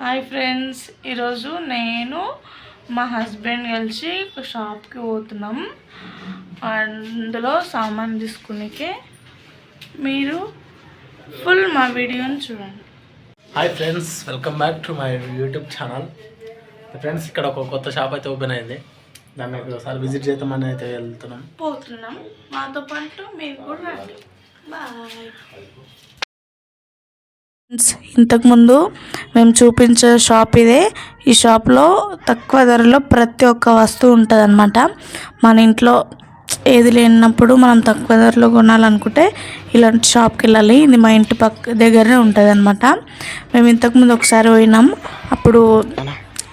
Hi friends ఈరోజు నేను మా హస్బెండ్ కలిసి ఒక షాప్కి పోతున్నాం. అందులో సామాన్ తీసుకునేకే మీరు ఫుల్ మా వీడియోని చూడండి. Hi friends welcome back to my YouTube channel. Friends ఇక్కడ ఒక కొత్త షాప్ అయితే ఓపెన్ అయింది. దాన్ని ఒకసారి విజిట్ చేద్దామని అయితే వెళ్తున్నాం. పోతున్నాం. మాతో పాటు మీరు కూడా రండి. బాయ్. ఇంతకుముందు మేము చూపించే షాప్ ఇదే. ఈ షాప్లో తక్కువ ధరలో ప్రతి ఒక్క వస్తువు ఉంటుంది అనమాట మన ఇంట్లో ఏది లేనప్పుడు మనం తక్కువ ధరలో కొనాలనుకుంటే ఇలాంటి షాప్కి వెళ్ళాలి. ఇది మా ఇంటి పక్క దగ్గరనే ఉంటుంది అనమాట మేము ఇంతకుముందు ఒకసారి పోయినాం. అప్పుడు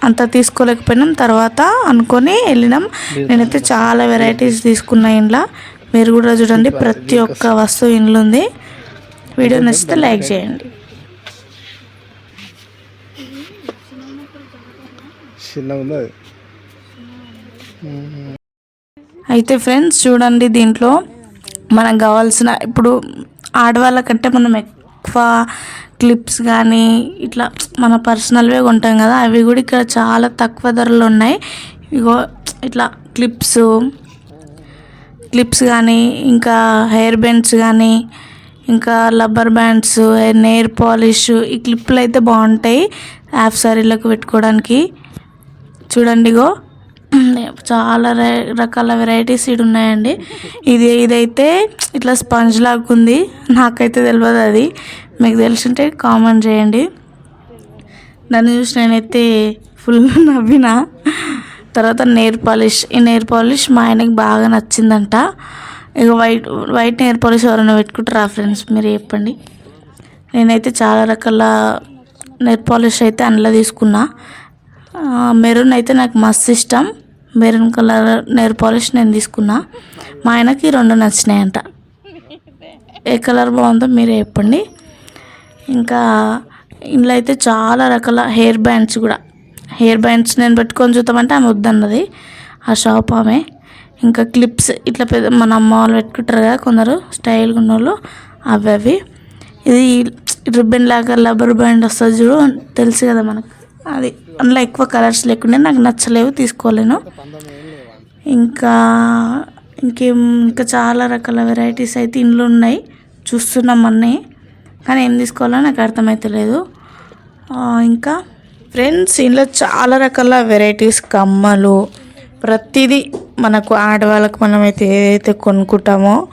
అంత తీసుకోలేకపోయినాం. తర్వాత అనుకొని వెళ్ళినాం. నేనైతే చాలా వెరైటీస్ తీసుకున్నా ఇంట్లో. మీరు కూడా చూడండి ప్రతి ఒక్క వస్తువు ఇండ్లు ఉంది వీడియో నచ్చితే లైక్ చేయండి. చిన్నగా అయితే ఫ్రెండ్స్ చూడండి దీంట్లో మనకు కావాల్సిన ఇప్పుడు ఆడవాళ్ళకంటే మనం ఎక్కువ క్లిప్స్ కానీ ఇట్లా మన పర్సనల్వే కొంటాం కదా అవి కూడా ఇక్కడ చాలా తక్కువ ధరలు ఉన్నాయి. ఇగో ఇట్లా క్లిప్స్ క్లిప్స్ కానీ ఇంకా హెయిర్ బ్యాండ్స్ కానీ ఇంకా రబ్బర్ బ్యాండ్స్ నెయిర్ పాలిష్ ఈ క్లిప్లు అయితే బాగుంటాయి. యాప్ సారీలకు పెట్టుకోవడానికి. చూడండిగో చాలా రకాల వెరైటీస్ ఇక్కడ ఉన్నాయండి. ఇది ఇదైతే ఇట్లా స్పంజ్ లాగా ఉంది. నాకైతే తెలియదు అది. మీకు తెలిసింటే కామెంట్ చేయండి. దాన్ని చూసి నేనైతే ఫుల్ నవ్విన. తర్వాత నెయిర్ పాలిష్ ఈ నెయిర్ పాలిష్ మా ఆయనకి బాగా నచ్చిందంట. ఇక వైట్ వైట్ నెయిర్ పాలిష్ ఎవరైనా పెట్టుకుంటారా ఫ్రెండ్స్? మీరు చెప్పండి. నేనైతే చాలా రకాల నెయిర్ పాలిష్ అయితే అందులో తీసుకున్నా. మెరూన్ అయితే నాకు మస్తు ఇష్టం. మెరూన్ కలర్ నెయిర్ పాలిష్ నేను తీసుకున్నా. మా ఆయనకి రెండు నచ్చినాయంట. ఏ కలర్ బాగుందో మీరే చెప్పండి. ఇంకా ఇందులో అయితే చాలా రకాల హెయిర్ బ్యాండ్స్ కూడా. హెయిర్ బ్యాండ్స్ నేను పెట్టుకొని చూద్దామంటే ఆమె వద్దన్నది. ఆ షాప్ ఆమె. ఇంకా క్లిప్స్ ఇట్లా పెద్ద మన అమ్మ వాళ్ళు పెట్టుకుంటారు కదా కొందరు స్టైల్గా ఉన్న వాళ్ళు అవి అవి. ఇది రిబ్బన్ లాగా రబ్బర్ బ్యాండ్ వస్తుంది చూడు తెలుసు కదా మనకు. అది అందులో ఎక్కువ కలర్స్ లేకుండా నాకు నచ్చలేవు తీసుకోలేను. ఇంకా ఇంకేం ఇంకా చాలా రకాల వెరైటీస్ అయితే ఇండ్లు ఉన్నాయి. చూస్తున్నాం అన్నీ. కానీ ఏం తీసుకోవాలో నాకు అర్థమవుతలేదు ఇంకా ఫ్రెండ్స్ ఇందులో చాలా రకాల వెరైటీస్ కమ్మలు ప్రతిదీ మనకు ఆడవాళ్ళకు మనమైతే ఏదైతే కొనుక్కుంటామో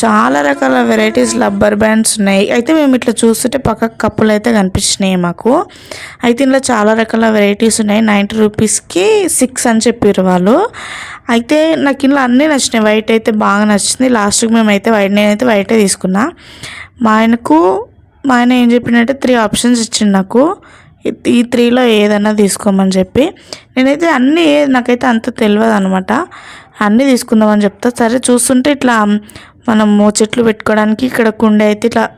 చాలా రకాల వెరైటీస్ రబ్బర్ బ్యాండ్స్ ఉన్నాయి. అయితే మేము ఇట్లా చూస్తుంటే పక్కకు కప్పులు అయితే కనిపించినాయి మాకు. అయితే ఇందులో చాలా రకాల వెరైటీస్ ఉన్నాయి. నైంటీ రూపీస్కి సిక్స్ అని చెప్పారు వాళ్ళు. అయితే నాకు ఇందులో అన్నీ నచ్చినాయి. వైట్ అయితే బాగా నచ్చింది. లాస్ట్కి మేమైతే వైట్ నేనైతే వైటే తీసుకున్నా. మా ఆయనకు మా ఆయన ఏం చెప్పినట్టే త్రీ ఆప్షన్స్ ఇచ్చిండు నాకు. ఈ- త్రీలో ఏదైనా తీసుకోమని చెప్పి. నేనైతే అన్నీ నాకైతే అంత తెలియదు అనమాట అన్నీ తీసుకుందామని చెప్తా. సరే చూస్తుంటే ఇట్లా మనము చెట్లు పెట్టుకోవడానికి ఇక్కడ కుండే అయితే ఇట్లా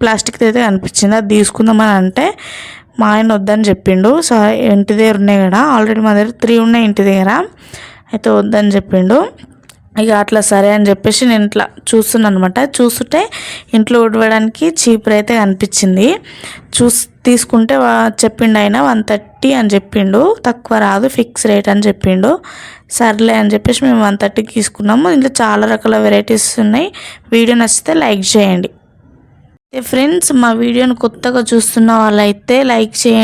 ప్లాస్టిక్ది అయితే కనిపించింది. అది తీసుకుందామని అంటే మా ఆయన వద్దని చెప్పిండు. సో ఇంటి దగ్గర ఉన్నాయి కదా ఆల్రెడీ మా దగ్గర త్రీ ఉన్నాయి ఇంటి దగ్గర. అయితే వద్దని చెప్పిండు. ఇక అట్లా సరే అని చెప్పేసి నేను ఇట్లా చూస్తున్నాను అనమాట. చూస్తుంటే ఇంట్లో ఉడవడానికి చీపర్ అయితే కనిపించింది. చూస్ తీసుకుంటే చెప్పిండు ఆయన వన్ థర్టీ అని చెప్పిండు. తక్కువ రాదు ఫిక్స్ రేట్ అని చెప్పిండు. సర్లే అని చెప్పేసి మేము వన్ థర్టీకి తీసుకున్నాము. ఇంట్లో చాలా రకాల వెరైటీస్ ఉన్నాయి. వీడియో నచ్చితే లైక్ చేయండి. ఫ్రెండ్స్ మా వీడియోని కొత్తగా చూస్తున్న వాళ్ళైతే లైక్ చేయండి.